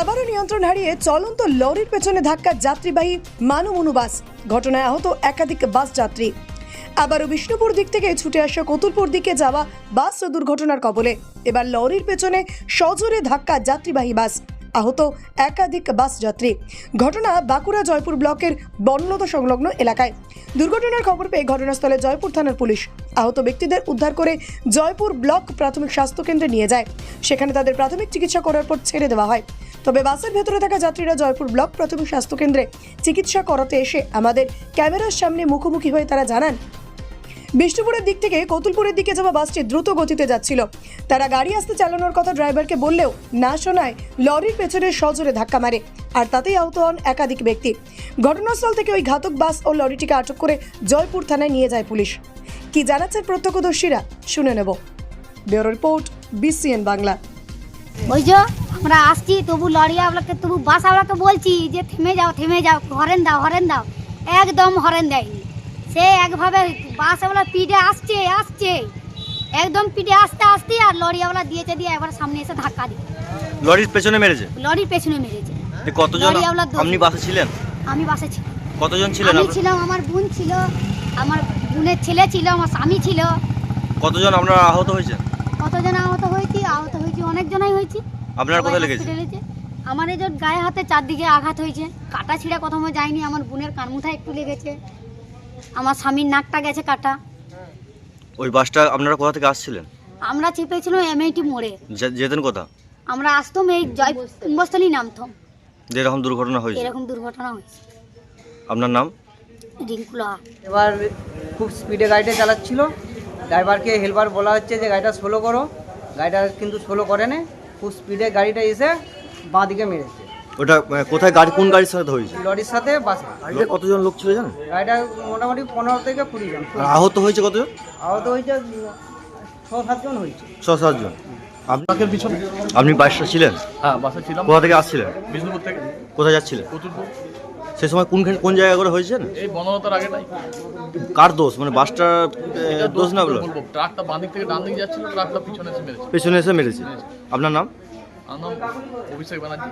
আবারও নিয়ন্ত্রণ হারিয়ে চলন্ত লরির পেছনে ধাক্কা যাত্রীবাহী মানমনু বাস। ঘটনায় আহত একাধিক বাস যাত্রী। আবারও বিষ্ণুপুর দিক থেকে ছুটে আসা কতুলপুর দিকে যাওয়া বাস দুর্ঘটনার কবলে। এবার লরির পেছনে সজোরে ধাক্কা যাত্রীবাহী বাস। আহত একাধিক বাস যাত্রী। ঘটনা বাঁকুড়া জয়পুর ব্লকের বনলতা সংলগ্ন এলাকায়। দুর্ঘটনার খবর পেয়ে ঘটনাস্থলে জয়পুর থানার পুলিশ আহত ব্যক্তিদের উদ্ধার করে জয়পুর ব্লক প্রাথমিক স্বাস্থ্য কেন্দ্রে নিয়ে যায়। সেখানে তাদের প্রাথমিক চিকিৎসা করার পর ছেড়ে দেওয়া হয়। তবে বাসের ভেতরে থাকা যাত্রীরা জয়পুর ব্লক প্রাথমিক স্বাস্থ্য কেন্দ্রে চিকিৎসা করাতে এসে আমাদের ক্যামেরার সামনে মুখোমুখি হয়ে তারা জানান, বিষ্ণুপুরের দিক থেকে কতুলপুরের দিকে যাওয়া বাসটি দ্রুত গতিতে যাচ্ছিল। তারা গাড়ি আসতে চালানোর কথা ড্রাইভারকে বললেও না শোনায় লরির পেছনে সজোরে ধাক্কা মারে, আর তাতেই আহত হন একাধিক ব্যক্তি। ঘটনাস্থল থেকে ওই ঘাতক বাস ও লরিটিকে আটক করে জয়পুর থানায় নিয়ে যায় পুলিশ। কি জানাচ্ছেন প্রত্যক্ষদর্শীরা শুনে নেব। Bureau report, BCN Bangla. আমরা আসছি তবু লরিয়াওয়ালাকে তবু বাসওয়ালাকে বলছি যে থেমে যাও থেমে যাও হরেন দাও হরেন দাও। একদম হরেন দেয়নি। সে একভাবে বাসওয়ালা পিঠে আসছে আসছে। একদম পিঠে আসতে আসতে আর লরিয়াওয়ালা দিয়েছে দিয়ে একবার সামনে এসে ধাক্কা দিয়ে লরির পেছনে মেরেছে? লরির পেছনে মেরেছে। কতজন আপনি বাসে ছিলেন? আমি বাসে ছিলাম। কতজন ছিলেন আমি ছিলাম আমার বোন ছিল আমার বোনের ছেলে ছিল আমার স্বামী ছিল। কতজন আপনারা আহত হয়েছেন? কতজন আহত হয়েছি? আহত হয়েছি অনেকজনাই হয়েছি। আপনারা কোথায় লেগেছে? আমার এই যে গায়ে হাতে চারদিকে আঘাত হয়েছে কাটা ছিঁড়া প্রথমে যায়নি আমার বোনের কানমুথা একটু লেগেছে আমার স্বামীর নাকটা গেছে কাটা। ওই বাসটা আপনারা কোথা থেকে আসছিলেন? আমরা চেপেছিলাম এমআইটি মোড়ে। যেতেন কোথা? আমরা আসতাম এই জয় কুম্ভস্থলী নামতাম। যে এরকম দুর্ঘটনা হয়েছে। এরকম দুর্ঘটনা হয়েছে। আপনার নাম? রিঙ্কু লোহার এবার খুব স্পিডে গাড়িটা চালাচ্ছিল। ড্রাইভারকে হেল্পার বলা হচ্ছে যে গাড়িটা স্লো করো। গাড়িটা কিন্তু স্লো করে না। খুব স্পিডে গাড়িটা এসে বাঁ দিকে মেরেছে। ওটা কোথায় গাড়ি কোন গাড়ির সাথে হয়েছে? লরির সাথে বাসে গাড়িতে কতজন লোক ছিল জানেন? গাড়িটা মোটামুটি পনেরো থেকে কুড়ি জন। আহত হয়েছে কতজন? আহত হয়েছে ছ সাতজন হয়েছে। ছ সাতজন আপনি ট্রাকের পিছনে আপনি বাসটা ছিলেন? হ্যাঁ বাসে ছিলাম। কোথা থেকে আসছিলেন? বিষ্ণুপুর থেকে। কোথায় যাচ্ছিলেন? সে সময় কোন কোন জায়গা করে হয়েছেন? এই বনলতার আগেটাই কার দোষ? মানে বাসটা দোষ না বলো। ট্রাকটা বাঁ দিক থেকে ডান দিকে যাচ্ছিল ট্রাকটা পিছনে এসে মেরেছে। পিছনে এসে মেরেছে। আপনার নাম? আমার নাম অভিষেক ব্যানার্জি।